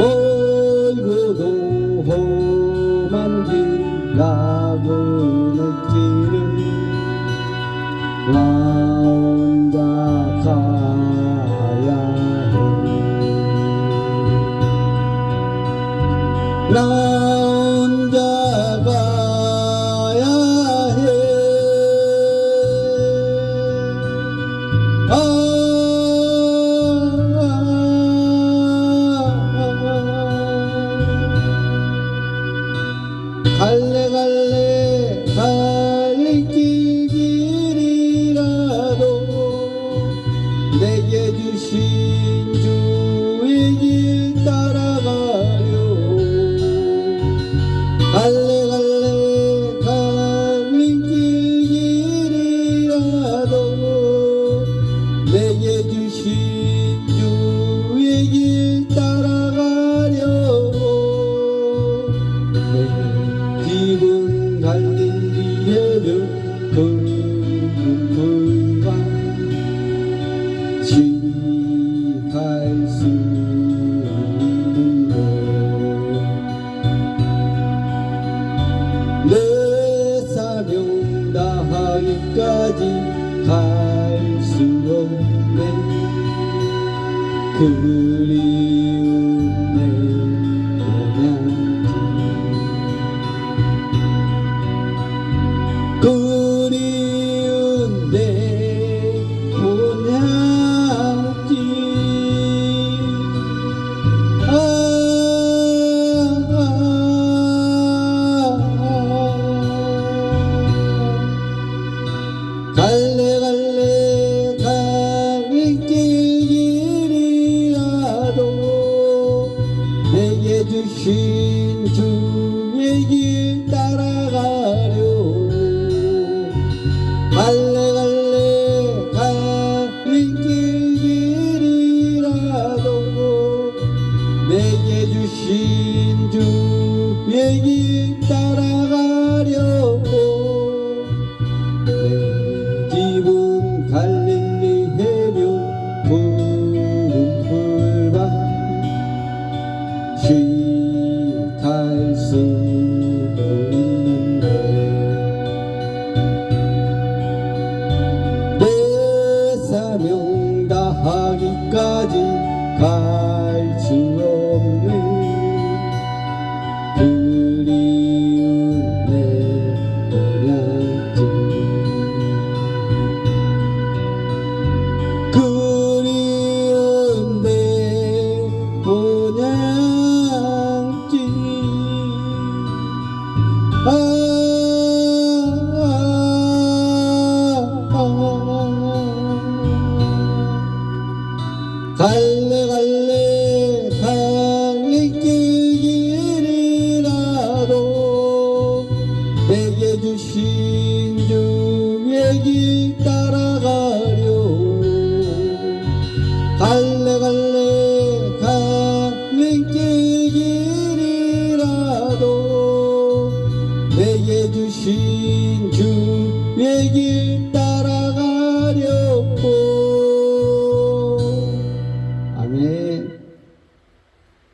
멀고도 험한 길가고 느끼는 나 혼자 살아야 해나 끝까지 갈 수 없네. 그리 come. 길 따라가려. 갈래 갈래 가는길 길이라도. 내게 주신 주의 길 따